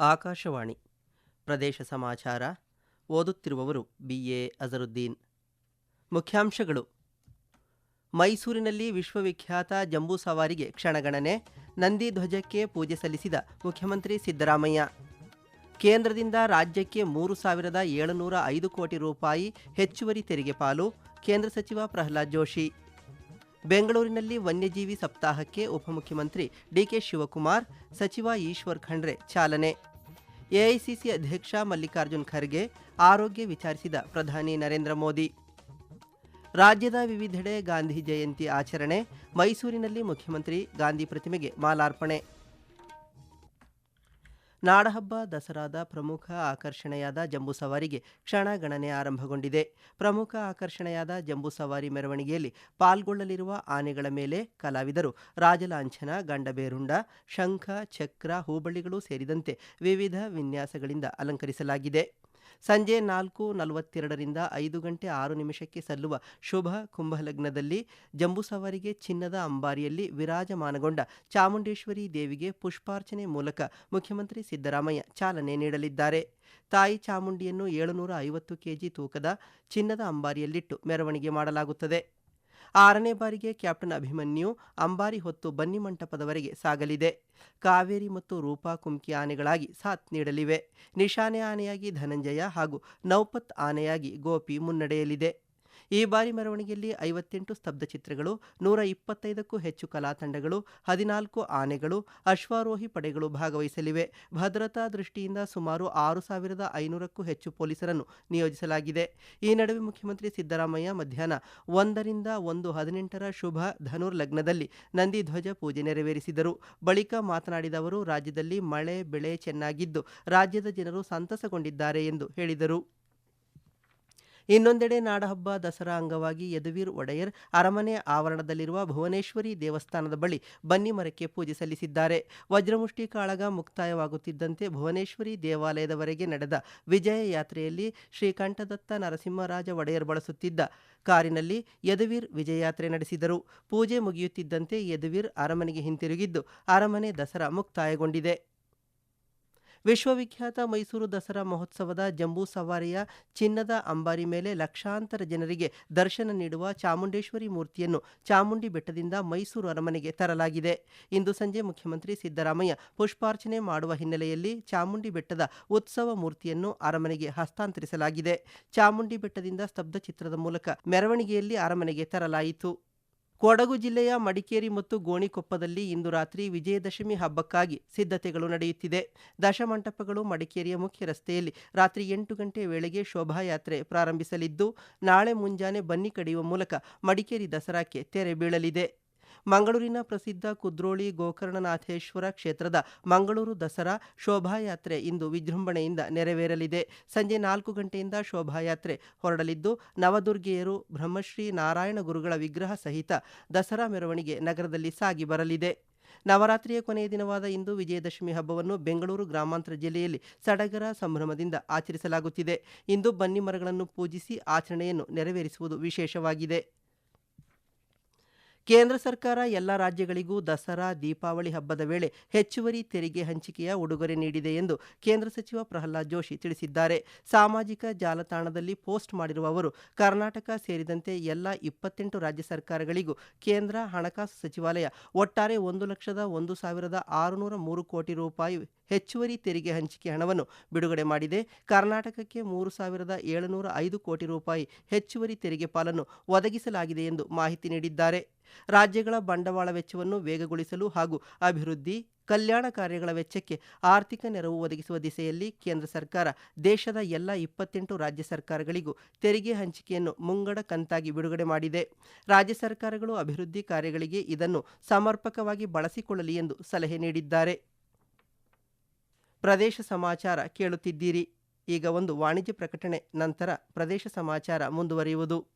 ಆಕಾಶವಾಣಿ ಪ್ರದೇಶ ಸಮಾಚಾರ ಓದುತ್ತಿರುವವರು B A Azharuddin. ಮುಖ್ಯಾಂಶಗಳು. ಮೈಸೂರಿನಲ್ಲಿ ವಿಶ್ವವಿಖ್ಯಾತ ಜಂಬೂ ಸವಾರಿಗೆ ಕ್ಷಣಗಣನೆ, ನಂದಿ ಧ್ವಜಕ್ಕೆ ಪೂಜೆ ಸಲ್ಲಿಸಿದ ಮುಖ್ಯಮಂತ್ರಿ ಸಿದ್ದರಾಮಯ್ಯ. ಕೇಂದ್ರದಿಂದ ರಾಜ್ಯಕ್ಕೆ ಮೂರು ಸಾವಿರದ ಏಳುನೂರ ಐದು ಕೋಟಿ ರೂಪಾಯಿ ಹೆಚ್ಚುವರಿ ತೆರಿಗೆ ಪಾಲು, ಕೇಂದ್ರ ಸಚಿವ ಪ್ರಹ್ಲಾದ್ ಜೋಶಿ. ಬೆಂಗಳೂರಿನಲ್ಲಿ ವನ್ಯಜೀವಿ ಸಪ್ತಾಹಕ್ಕೆ ಉಪಮುಖ್ಯಮಂತ್ರಿ ಡಿಕೆ ಶಿವಕುಮಾರ್, ಸಚಿವ ಈಶ್ವರ್ ಖಂಡ್ರೆ ಚಾಲನೆ. ಎಐಸಿಸಿ ಅಧ್ಯಕ್ಷ ಮಲ್ಲಿಕಾರ್ಜುನ್ ಖರ್ಗೆ ಆರೋಗ್ಯ ವಿಚಾರಿಸಿದ ಪ್ರಧಾನಿ ನರೇಂದ್ರ ಮೋದಿ. ರಾಜ್ಯದ ವಿವಿಧೆಡೆ ಗಾಂಧಿ ಜಯಂತಿ ಆಚರಣೆ, ಮೈಸೂರಿನಲ್ಲಿ ಮುಖ್ಯಮಂತ್ರಿ ಗಾಂಧಿ ಪ್ರತಿಮೆಗೆ ಮಾಲಾರ್ಪಣೆ. ನಾಡಹಬ್ಬ ದಸರಾದ ಪ್ರಮುಖ ಆಕರ್ಷಣೆಯಾದ ಜಂಬೂ ಸವಾರಿಗೆ ಕ್ಷಣಗಣನೆ ಆರಂಭಗೊಂಡಿದೆ. ಪ್ರಮುಖ ಆಕರ್ಷಣೆಯಾದ ಜಂಬೂ ಸವಾರಿ ಮೆರವಣಿಗೆಯಲ್ಲಿ ಪಾಲ್ಗೊಳ್ಳಲಿರುವ ಆನೆಗಳ ಮೇಲೆ ಕಲಾವಿದರು ರಾಜಲಾಂಛನ, ಗಂಡಬೇರುಂಡ, ಶಂಖ, ಚಕ್ರ, ಹೂಬಳ್ಳಿಗಳು ಸೇರಿದಂತೆ ವಿವಿಧ ವಿನ್ಯಾಸಗಳಿಂದ ಅಲಂಕರಿಸಲಾಗಿದೆ. ಸಂಜೆ ನಾಲ್ಕು ನಲವತ್ತೆರಡರಿಂದ ಐದು ಗಂಟೆ ಆರು ನಿಮಿಷಕ್ಕೆ ಸಲ್ಲುವ ಶುಭ ಕುಂಭಲಗ್ನದಲ್ಲಿ ಜಂಬೂ ಸವಾರಿಗೆ ಚಿನ್ನದ ಅಂಬಾರಿಯಲ್ಲಿ ವಿರಾಜಮಾನಗೊಂಡ ಚಾಮುಂಡೇಶ್ವರಿ ದೇವಿಗೆ ಪುಷ್ಪಾರ್ಚನೆ ಮೂಲಕ ಮುಖ್ಯಮಂತ್ರಿ ಸಿದ್ದರಾಮಯ್ಯ ಚಾಲನೆ ನೀಡಲಿದ್ದಾರೆ. ತಾಯಿ ಚಾಮುಂಡಿಯನ್ನು ಏಳುನೂರ ಐವತ್ತು ಕೆಜಿ ತೂಕದ ಚಿನ್ನದ ಅಂಬಾರಿಯಲ್ಲಿಟ್ಟು ಮೆರವಣಿಗೆ ಮಾಡಲಾಗುತ್ತದೆ. ಆರನೇ ಬಾರಿಗೆ ಕ್ಯಾಪ್ಟನ್ ಅಭಿಮನ್ಯು ಅಂಬಾರಿ ಹೊತ್ತು ಬನ್ನಿ ಮಂಟಪದವರೆಗೆ ಸಾಗಲಿದೆ. ಕಾವೇರಿ ಮತ್ತು ರೂಪಾ ಕುಮ್ಕಿ ಆನೆಗಳಾಗಿ ಸಾಥ್ ನೀಡಲಿವೆ. ನಿಶಾನೆ ಆನೆಯಾಗಿ ಧನಂಜಯ ಹಾಗೂ ನೌಪತ್ ಆನೆಯಾಗಿ ಗೋಪಿ ಮುನ್ನಡೆಯಲಿದೆ. ಈ ಬಾರಿ ಮೆರವಣಿಗೆಯಲ್ಲಿ ಐವತ್ತೆಂಟು ಸ್ತಬ್ಧ ಚಿತ್ರಗಳು, ನೂರ ಇಪ್ಪತ್ತೈದಕ್ಕೂ ಹೆಚ್ಚು ಕಲಾ ತಂಡಗಳು ಹದಿನಾಲ್ಕು ಆನೆಗಳು, ಅಶ್ವಾರೋಹಿ ಪಡೆಗಳು ಭಾಗವಹಿಸಲಿವೆ. ಭದ್ರತಾ ದೃಷ್ಟಿಯಿಂದ ಸುಮಾರು ಆರು ಸಾವಿರದ ಐನೂರಕ್ಕೂ ಹೆಚ್ಚು ಪೊಲೀಸರನ್ನು ನಿಯೋಜಿಸಲಾಗಿದೆ. ಈ ನಡುವೆ ಮುಖ್ಯಮಂತ್ರಿ ಸಿದ್ದರಾಮಯ್ಯ ಮಧ್ಯಾಹ್ನ ಒಂದರಿಂದ ಒಂದು ಹದಿನೆಂಟರ ಶುಭ ಧನುರ್ ಲಗ್ನದಲ್ಲಿ ನಂದಿ ಧ್ವಜ ಪೂಜೆ ನೆರವೇರಿಸಿದರು. ಬಳಿಕ ಮಾತನಾಡಿದ ಅವರು, ರಾಜ್ಯದಲ್ಲಿ ಮಳೆ, ಬೆಳೆ ಚೆನ್ನಾಗಿದ್ದು, ರಾಜ್ಯದ ಜನರು ಸಂತಸಗೊಂಡಿದ್ದಾರೆ ಎಂದು ಹೇಳಿದರು. ಇನ್ನೊಂದೆಡೆ ನಾಡಹಬ್ಬ ದಸರಾ ಅಂಗವಾಗಿ ಯದುವೀರ್ ಒಡೆಯರ್ ಅರಮನೆ ಆವರಣದಲ್ಲಿರುವ ಭುವನೇಶ್ವರಿ ದೇವಸ್ಥಾನದ ಬಳಿ ಬನ್ನಿ ಮರಕ್ಕೆ ಪೂಜೆ ಸಲ್ಲಿಸಿದ್ದಾರೆ. ವಜ್ರಮುಷ್ಟಿ ಕಾಳಗ ಮುಕ್ತಾಯವಾಗುತ್ತಿದ್ದಂತೆ ಭುವನೇಶ್ವರಿ ದೇವಾಲಯದವರೆಗೆ ನಡೆದ ವಿಜಯ ಯಾತ್ರೆಯಲ್ಲಿ ಶ್ರೀಕಂಠದತ್ತ ನರಸಿಂಹರಾಜ ಒಡೆಯರ್ ಬಳಸುತ್ತಿದ್ದ ಕಾರಿನಲ್ಲಿ ಯದುವೀರ್ ವಿಜಯಯಾತ್ರೆ ನಡೆಸಿದರು. ಪೂಜೆ ಮುಗಿಯುತ್ತಿದ್ದಂತೆ ಯದುವೀರ್ ಅರಮನೆಗೆ ಹಿಂತಿರುಗಿದ್ದು, ಅರಮನೆ ದಸರಾ ಮುಕ್ತಾಯಗೊಂಡಿದೆ. ವಿಶ್ವವಿಖ್ಯಾತ ಮೈಸೂರು ದಸರಾ ಮಹೋತ್ಸವದ ಜಂಬೂ ಸವಾರಿಯ ಚಿನ್ನದ ಅಂಬಾರಿ ಮೇಲೆ ಲಕ್ಷಾಂತರ ಜನರಿಗೆ ದರ್ಶನ ನೀಡುವ ಚಾಮುಂಡೇಶ್ವರಿ ಮೂರ್ತಿಯನ್ನು ಚಾಮುಂಡಿ ಬೆಟ್ಟದಿಂದ ಮೈಸೂರು ಅರಮನೆಗೆ ತರಲಾಗಿದೆ. ಇಂದು ಸಂಜೆ ಮುಖ್ಯಮಂತ್ರಿ ಸಿದ್ದರಾಮಯ್ಯ ಪುಷ್ಪಾರ್ಚನೆ ಮಾಡುವ ಹಿನ್ನೆಲೆಯಲ್ಲಿ ಚಾಮುಂಡಿ ಬೆಟ್ಟದ ಉತ್ಸವ ಮೂರ್ತಿಯನ್ನು ಅರಮನೆಗೆ ಹಸ್ತಾಂತರಿಸಲಾಗಿದೆ. ಚಾಮುಂಡಿ ಬೆಟ್ಟದಿಂದ ಸ್ತಬ್ಧ ಚಿತ್ರದ ಮೂಲಕ ಮೆರವಣಿಗೆಯಲ್ಲಿ ಅರಮನೆಗೆ ತರಲಾಯಿತು. ಕೊಡಗು ಜಿಲ್ಲೆಯ ಮಡಿಕೇರಿ ಮತ್ತು ಗೋಣಿಕೊಪ್ಪದಲ್ಲಿ ಇಂದು ರಾತ್ರಿ ವಿಜಯದಶಮಿ ಹಬ್ಬಕ್ಕಾಗಿ ಸಿದ್ಧತೆಗಳು ನಡೆಯುತ್ತಿದೆ. ದಶಮಂಟಪಗಳು ಮಡಿಕೇರಿಯ ಮುಖ್ಯ ರಸ್ತೆಯಲ್ಲಿ ರಾತ್ರಿ ಎಂಟು ಗಂಟೆ ವೇಳೆಗೆ ಶೋಭಾಯಾತ್ರೆ ಪ್ರಾರಂಭಿಸಲಿದ್ದು, ನಾಳೆ ಮುಂಜಾನೆ ಬನ್ನಿ ಕಡಿಯುವ ಮೂಲಕ ಮಡಿಕೇರಿ ದಸರಾಕ್ಕೆ ತೆರೆ ಬೀಳಲಿದೆ. ಮಂಗಳೂರಿನ ಪ್ರಸಿದ್ಧ ಕುದ್ರೋಳಿ ಗೋಕರ್ಣನಾಥೇಶ್ವರ ಕ್ಷೇತ್ರದ ಮಂಗಳೂರು ದಸರಾ ಶೋಭಾಯಾತ್ರೆ ಇಂದು ವಿಜೃಂಭಣೆಯಿಂದ ನೆರವೇರಲಿದೆ. ಸಂಜೆ ನಾಲ್ಕು ಗಂಟೆಯಿಂದ ಶೋಭಾಯಾತ್ರೆ ಹೊರಡಲಿದ್ದು, ನವದುರ್ಗೆಯರು ಬ್ರಹ್ಮಶ್ರೀ ನಾರಾಯಣ ಗುರುಗಳ ವಿಗ್ರಹ ಸಹಿತ ದಸರಾ ಮೆರವಣಿಗೆ ನಗರದಲ್ಲಿ ಸಾಗಿ ಬರಲಿದೆ. ನವರಾತ್ರಿಯ ಕೊನೆಯ ದಿನವಾದ ಇಂದು ವಿಜಯದಶಮಿ ಹಬ್ಬವನ್ನು ಬೆಂಗಳೂರು ಗ್ರಾಮಾಂತರ ಜಿಲ್ಲೆಯಲ್ಲಿ ಸಡಗರ ಸಂಭ್ರಮದಿಂದ ಆಚರಿಸಲಾಗುತ್ತಿದೆ. ಇಂದು ಬನ್ನಿ ಮರಗಳನ್ನು ಪೂಜಿಸಿ ಆಚರಣೆಯನ್ನು ನೆರವೇರಿಸುವುದು ವಿಶೇಷವಾಗಿದೆ. ಕೇಂದ್ರ ಸರ್ಕಾರ ಎಲ್ಲ ರಾಜ್ಯಗಳಿಗೂ ದಸರಾ, ದೀಪಾವಳಿ ಹಬ್ಬದ ವೇಳೆ ಹೆಚ್ಚುವರಿ ತೆರಿಗೆ ಹಂಚಿಕೆಯ ಉಡುಗೊರೆ ನೀಡಿದೆ ಎಂದು ಕೇಂದ್ರ ಸಚಿವ ಪ್ರಹ್ಲಾದ್ ಜೋಶಿ ತಿಳಿಸಿದ್ದಾರೆ. ಸಾಮಾಜಿಕ ಜಾಲತಾಣದಲ್ಲಿ ಪೋಸ್ಟ್ ಮಾಡಿರುವ ಅವರು ಕರ್ನಾಟಕ ಸೇರಿದಂತೆ ಎಲ್ಲ ಇಪ್ಪತ್ತೆಂಟು ರಾಜ್ಯ ಸರ್ಕಾರಗಳಿಗೂ ಕೇಂದ್ರ ಹಣಕಾಸು ಸಚಿವಾಲಯ ಒಟ್ಟಾರೆ ಒಂದು ಲಕ್ಷದ ಒಂದು ಸಾವಿರದ ಆರುನೂರ ಮೂರು ಕೋಟಿ ರೂಪಾಯಿ ಹೆಚ್ಚುವರಿ ತೆರಿಗೆ ಹಂಚಿಕೆ ಹಣವನ್ನು ಬಿಡುಗಡೆ ಮಾಡಿದೆ. ಕರ್ನಾಟಕಕ್ಕೆ ಮೂರು ಸಾವಿರದ ಏಳುನೂರ ಐದು ಕೋಟಿ ರೂಪಾಯಿ ಹೆಚ್ಚುವರಿ ತೆರಿಗೆ ಪಾಲನ್ನು ಒದಗಿಸಲಾಗಿದೆ ಎಂದು ಮಾಹಿತಿ ನೀಡಿದ್ದಾರೆ. ರಾಜ್ಯಗಳ ಬಂಡವಾಳ ವೆಚ್ಚವನ್ನು ವೇಗಗೊಳಿಸಲು ಹಾಗೂ ಅಭಿವೃದ್ಧಿ, ಕಲ್ಯಾಣ ಕಾರ್ಯಗಳ ವೆಚ್ಚಕ್ಕೆ ಆರ್ಥಿಕ ನೆರವು ಒದಗಿಸುವ ದಿಸೆಯಲ್ಲಿ ಕೇಂದ್ರ ಸರ್ಕಾರ ದೇಶದ ಎಲ್ಲ ಇಪ್ಪತ್ತೆಂಟು ರಾಜ್ಯ ಸರ್ಕಾರಗಳಿಗೂ ತೆರಿಗೆ ಹಂಚಿಕೆಯನ್ನು ಮುಂಗಡ ಕಂತಾಗಿ ಬಿಡುಗಡೆ ಮಾಡಿದೆ. ರಾಜ್ಯ ಸರ್ಕಾರಗಳು ಅಭಿವೃದ್ಧಿ ಕಾರ್ಯಗಳಿಗೆ ಇದನ್ನು ಸಮರ್ಪಕವಾಗಿ ಬಳಸಿಕೊಳ್ಳಲಿ ಎಂದು ಸಲಹೆ ನೀಡಿದ್ದಾರೆ. ಪ್ರದೇಶ ಸಮಾಚಾರ ಕೇಳುತ್ತಿದ್ದೀರಿ. ಈಗ ಒಂದು ವಾಣಿಜ್ಯ ಪ್ರಕಟಣೆ, ನಂತರ ಪ್ರದೇಶ ಸಮಾಚಾರ ಮುಂದುವರಿಯುವುದು.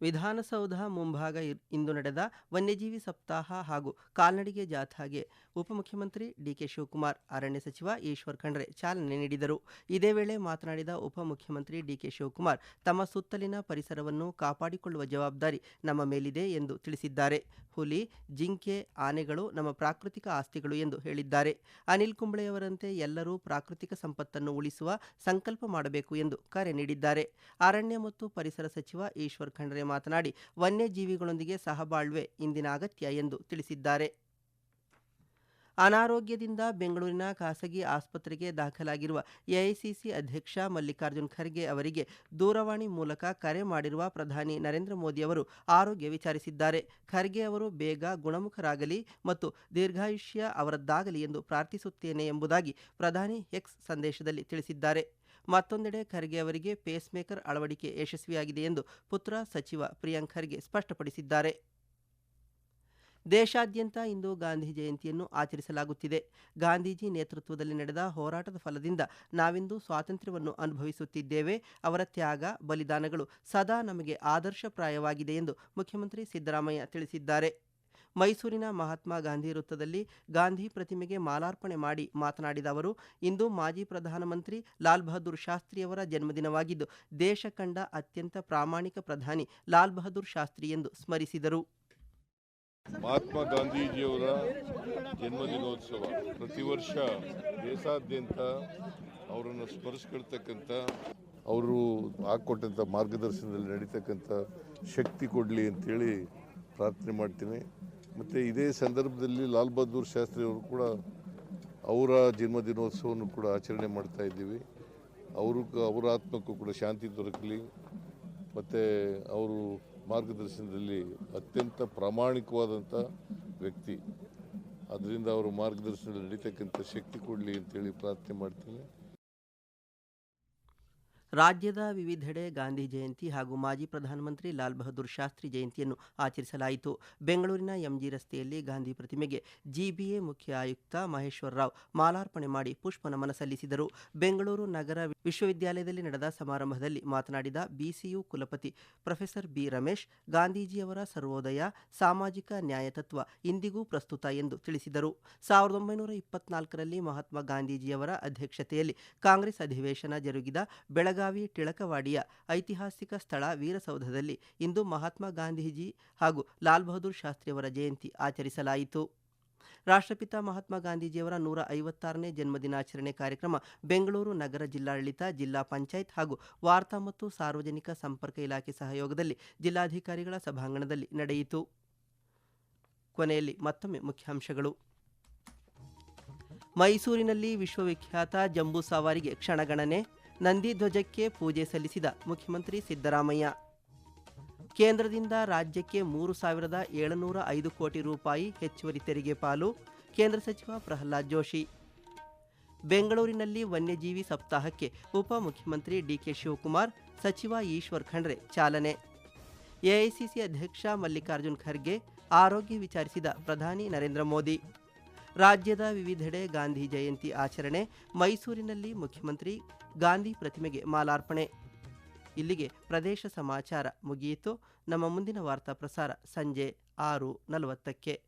ವಿಧಾನಸೌಧ, ಮುಂಭಾಗ ಇಂದು ನಡೆದ ವನ್ಯಜೀವಿ ಸಪ್ತಾಹ ಹಾಗೂ ಕಾಲ್ನಡಿಗೆ ಜಾಥಾಗೆ ಉಪಮುಖ್ಯಮಂತ್ರಿ ಡಿಕೆ ಶಿವಕುಮಾರ್ ಅರಣ್ಯ ಸಚಿವ ಈಶ್ವರ್ ಖಂಡ್ರೆ ಚಾಲನೆ ನೀಡಿದರು. ಇದೇ ವೇಳೆ ಮಾತನಾಡಿದ ಉಪಮುಖ್ಯಮಂತ್ರಿ ಡಿಕೆ ಶಿವಕುಮಾರ್, ತಮ್ಮ ಸುತ್ತಲಿನ ಪರಿಸರವನ್ನು ಕಾಪಾಡಿಕೊಳ್ಳುವ ಜವಾಬ್ದಾರಿ ನಮ್ಮ ಮೇಲಿದೆ ಎಂದು ತಿಳಿಸಿದ್ದಾರೆ. ಹುಲಿ, ಜಿಂಕೆ, ಆನೆಗಳು ನಮ್ಮ ಪ್ರಾಕೃತಿಕ ಆಸ್ತಿಗಳು ಎಂದು ಹೇಳಿದ್ದಾರೆ. ಅನಿಲ್ ಕುಂಬ್ಳೆಯವರಂತೆ ಎಲ್ಲರೂ ಪ್ರಾಕೃತಿಕ ಸಂಪತ್ತನ್ನು ಉಳಿಸುವ ಸಂಕಲ್ಪ ಮಾಡಬೇಕು ಎಂದು ಕರೆ ನೀಡಿದ್ದಾರೆ. ಅರಣ್ಯ ಮತ್ತು ಪರಿಸರ ಸಚಿವ ಈಶ್ವರ್ ಖಂಡ್ರೆ ಮಾತನಾಡಿ, ವನ್ಯಜೀವಿಗಳೊಂದಿಗೆ ಸಹಬಾಳ್ವೆ ಇಂದಿನ ಅಗತ್ಯ ಎಂದು ತಿಳಿಸಿದ್ದಾರೆ. ಅನಾರೋಗ್ಯದಿಂದ ಬೆಂಗಳೂರಿನ ಖಾಸಗಿ ಆಸ್ಪತ್ರೆಗೆ ದಾಖಲಾಗಿರುವ ಎಐಸಿಸಿ ಅಧ್ಯಕ್ಷ ಮಲ್ಲಿಕಾರ್ಜುನ್ ಖರ್ಗೆ ಅವರಿಗೆ ದೂರವಾಣಿ ಮೂಲಕ ಕರೆ ಮಾಡಿರುವ ಪ್ರಧಾನಿ ನರೇಂದ್ರ ಮೋದಿ ಅವರು ಆರೋಗ್ಯ ವಿಚಾರಿಸಿದ್ದಾರೆ. ಖರ್ಗೆ ಅವರು ಬೇಗ ಗುಣಮುಖರಾಗಲಿ ಮತ್ತು ದೀರ್ಘಾಯುಷ್ಯ ಅವರದ್ದಾಗಲಿ ಎಂದು ಪ್ರಾರ್ಥಿಸುತ್ತೇನೆ ಎಂಬುದಾಗಿ ಪ್ರಧಾನಿ ಎಕ್ಸ್ ಸಂದೇಶದಲ್ಲಿ ತಿಳಿಸಿದ್ದಾರೆ. ಮತ್ತೊಂದೆಡೆ ಖರ್ಗೆ ಅವರಿಗೆ ಪೇಸ್ ಮೇಕರ್ ಅಳವಡಿಕೆ ಯಶಸ್ವಿಯಾಗಿದೆ ಎಂದು ಪುತ್ರ ಸಚಿವ ಪ್ರಿಯಾಂಕ್ ಖರ್ಗೆ ಸ್ಪಷ್ಟಪಡಿಸಿದ್ದಾರೆ. ದೇಶಾದ್ಯಂತ ಇಂದು ಗಾಂಧಿ ಜಯಂತಿಯನ್ನು ಆಚರಿಸಲಾಗುತ್ತಿದೆ. ಗಾಂಧೀಜಿ ನೇತೃತ್ವದಲ್ಲಿ ನಡೆದ ಹೋರಾಟದ ಫಲದಿಂದ ನಾವಿಂದು ಸ್ವಾತಂತ್ರ್ಯವನ್ನು ಅನುಭವಿಸುತ್ತಿದ್ದೇವೆ. ಅವರ ತ್ಯಾಗ, ಬಲಿದಾನಗಳು ಸದಾ ನಮಗೆ ಆದರ್ಶಪ್ರಾಯವಾಗಿದೆ ಎಂದು ಮುಖ್ಯಮಂತ್ರಿ ಸಿದ್ದರಾಮಯ್ಯ ತಿಳಿಸಿದ್ದಾರೆ. ಮೈಸೂರಿನ ಮಹಾತ್ಮ ಗಾಂಧಿ ವೃತ್ತದಲ್ಲಿ ಗಾಂಧಿ ಪ್ರತಿಮೆಗೆ ಮಾಲಾರ್ಪಣೆ ಮಾಡಿ ಮಾತನಾಡಿದ ಅವರು, ಇಂದು ಮಾಜಿ ಪ್ರಧಾನಮಂತ್ರಿ ಲಾಲ್ ಬಹದ್ದೂರ್ ಶಾಸ್ತ್ರಿಯವರ ಜನ್ಮದಿನವಾಗಿದ್ದು, ದೇಶ ಕಂಡ ಅತ್ಯಂತ ಪ್ರಾಮಾಣಿಕ ಪ್ರಧಾನಿ ಲಾಲ್ ಬಹದ್ದೂರ್ ಶಾಸ್ತ್ರಿ ಎಂದು ಸ್ಮರಿಸಿದರು. ಮಹಾತ್ಮ ಗಾಂಧೀಜಿಯವರ ಜನ್ಮದಿನೋತ್ಸವ ಪ್ರತಿ ವರ್ಷ ದೇಶಾದ್ಯಂತ ಅವರನ್ನು ಸ್ಮರಿಸ್ಕೊಳ್ತಕ್ಕಂಥ, ಅವರು ಹಾಕ್ಕೊಟ್ಟಂಥ ಮಾರ್ಗದರ್ಶನದಲ್ಲಿ ನಡೀತಕ್ಕಂಥ ಶಕ್ತಿ ಕೊಡಲಿ ಅಂತೇಳಿ ಪ್ರಾರ್ಥನೆ ಮಾಡ್ತೀನಿ. ಮತ್ತು ಇದೇ ಸಂದರ್ಭದಲ್ಲಿ ಲಾಲ್ ಬಹದ್ದೂರ್ ಶಾಸ್ತ್ರಿ ಅವರು ಕೂಡ ಅವರ ಜನ್ಮದಿನೋತ್ಸವವನ್ನು ಕೂಡ ಆಚರಣೆ ಮಾಡ್ತಾ ಇದ್ದೀವಿ. ಅವರು ಅವರ ಆತ್ಮಕ್ಕೂ ಕೂಡ ಶಾಂತಿ ದೊರಕಲಿ. ಮತ್ತು ಅವರು ಮಾರ್ಗದರ್ಶನದಲ್ಲಿ ಅತ್ಯಂತ ಪ್ರಾಮಾಣಿಕವಾದಂಥ ವ್ಯಕ್ತಿ. ಅದರಿಂದ ಅವರು ಮಾರ್ಗದರ್ಶನದಲ್ಲಿ ನಡೀತಕ್ಕಂಥ ಶಕ್ತಿ ಕೊಡಲಿ ಅಂತೇಳಿ ಪ್ರಾರ್ಥನೆ ಮಾಡ್ತೀನಿ. ರಾಜ್ಯದ ವಿವಿಧೆಡೆ ಗಾಂಧಿ ಜಯಂತಿ ಹಾಗೂ ಮಾಜಿ ಪ್ರಧಾನಮಂತ್ರಿ ಲಾಲ್ ಬಹದ್ದೂರ್ ಶಾಸ್ತ್ರಿ ಜಯಂತಿಯನ್ನು ಆಚರಿಸಲಾಯಿತು. ಬೆಂಗಳೂರಿನ ಎಂಜಿ ರಸ್ತೆಯಲ್ಲಿ ಗಾಂಧಿ ಪ್ರತಿಮೆಗೆ ಜಿಬಿಎ ಮುಖ್ಯ ಆಯುಕ್ತ ಮಹೇಶ್ವರ ರಾವ್ ಮಾಲಾರ್ಪಣೆ ಮಾಡಿ ಪುಷ್ಪ ನಮನ ಸಲ್ಲಿಸಿದರು. ಬೆಂಗಳೂರು ನಗರ ವಿಶ್ವವಿದ್ಯಾಲಯದಲ್ಲಿ ನಡೆದ ಸಮಾರಂಭದಲ್ಲಿ ಮಾತನಾಡಿದ ಬಿಸಿಯು ಕುಲಪತಿ ಪ್ರೊಫೆಸರ್ ಬಿ ರಮೇಶ್, ಗಾಂಧೀಜಿಯವರ ಸರ್ವೋದಯ ಸಾಮಾಜಿಕ ನ್ಯಾಯ ತತ್ವ ಇಂದಿಗೂ ಪ್ರಸ್ತುತ ಎಂದು ತಿಳಿಸಿದರು. ಸಾವಿರದ ಒಂಬೈನೂರ ಇಪ್ಪತ್ನಾಲ್ಕರಲ್ಲಿ ಮಹಾತ್ಮ ಗಾಂಧೀಜಿಯವರ ಅಧ್ಯಕ್ಷತೆಯಲ್ಲಿ ಕಾಂಗ್ರೆಸ್ ಅಧಿವೇಶನ ಜರುಗಿದ ಬೆಳಗಾವಿ ಟಿಳಕವಾಡಿಯ ಐತಿಹಾಸಿಕ ಸ್ಥಳ ವೀರಸೌಧದಲ್ಲಿ ಇಂದು ಮಹಾತ್ಮ ಗಾಂಧೀಜಿ ಹಾಗೂ ಲಾಲ್ ಬಹದ್ದೂರ್ ಶಾಸ್ತ್ರಿಯವರ ಜಯಂತಿ ಆಚರಿಸಲಾಯಿತು. ರಾಷ್ಟ್ರಪಿತ ಮಹಾತ್ಮ ಗಾಂಧೀಜಿಯವರ ನೂರ ಐವತ್ತಾರನೇ ಜನ್ಮದಿನಾಚರಣೆ ಕಾರ್ಯಕ್ರಮ ಬೆಂಗಳೂರು ನಗರ ಜಿಲ್ಲಾಡಳಿತ, ಜಿಲ್ಲಾ ಪಂಚಾಯತ್ ಹಾಗೂ ವಾರ್ತಾ ಮತ್ತು ಸಾರ್ವಜನಿಕ ಸಂಪರ್ಕ ಇಲಾಖೆ ಸಹಯೋಗದಲ್ಲಿ ಜಿಲ್ಲಾಧಿಕಾರಿಗಳ ಸಭಾಂಗಣದಲ್ಲಿ ನಡೆಯಿತು. ಕೊನೆಯಲ್ಲಿ ಮತ್ತೊಮ್ಮೆ ಮುಖ್ಯಾಂಶಗಳು. ಮೈಸೂರಿನಲ್ಲಿ ವಿಶ್ವವಿಖ್ಯಾತ ಜಂಬೂ ಸವಾರಿಗೆ ಕ್ಷಣಗಣನೆ. ನಂದಿ ಧ್ವಜಕ್ಕೆ ಪೂಜೆ ಸಲ್ಲಿಸಿದ ಮುಖ್ಯಮಂತ್ರಿ ಸಿದ್ದರಾಮಯ್ಯ. ಕೇಂದ್ರದಿಂದ ರಾಜ್ಯಕ್ಕೆ ಮೂರು ಸಾವಿರದ ಏಳುನೂರ ಐದು ಕೋಟಿ ರೂಪಾಯಿ ಹೆಚ್ಚುವರಿ ತೆರಿಗೆ ಪಾಲು ಕೇಂದ್ರ ಸಚಿವ ಪ್ರಹ್ಲಾದ್ ಜೋಶಿ. ಬೆಂಗಳೂರಿನಲ್ಲಿ ವನ್ಯಜೀವಿ ಸಪ್ತಾಹಕ್ಕೆ ಉಪಮುಖ್ಯಮಂತ್ರಿ ಡಿಕೆ ಶಿವಕುಮಾರ್, ಸಚಿವ ಈಶ್ವರ್ ಖಂಡ್ರೆ ಚಾಲನೆ. ಎಐಸಿಸಿ ಅಧ್ಯಕ್ಷ ಮಲ್ಲಿಕಾರ್ಜುನ್ ಖರ್ಗೆ ಆರೋಗ್ಯ ವಿಚಾರಿಸಿದ ಪ್ರಧಾನಿ ನರೇಂದ್ರ ಮೋದಿ. ರಾಜ್ಯದ ವಿವಿಧೆಡೆ ಗಾಂಧಿ ಜಯಂತಿ ಆಚರಣೆ, ಮೈಸೂರಿನಲ್ಲಿ ಮುಖ್ಯಮಂತ್ರಿ ಗಾಂಧಿ ಪ್ರತಿಮೆಗೆ ಮಾಲಾರ್ಪಣೆ. ಇಲ್ಲಿಗೆ ಪ್ರದೇಶ ಸಮಾಚಾರ ಮುಗಿಯಿತು. ನಮ್ಮ ಮುಂದಿನ ವಾರ್ತಾ ಪ್ರಸಾರ ಸಂಜೆ ಆರು ನಲವತ್ತಕ್ಕೆ.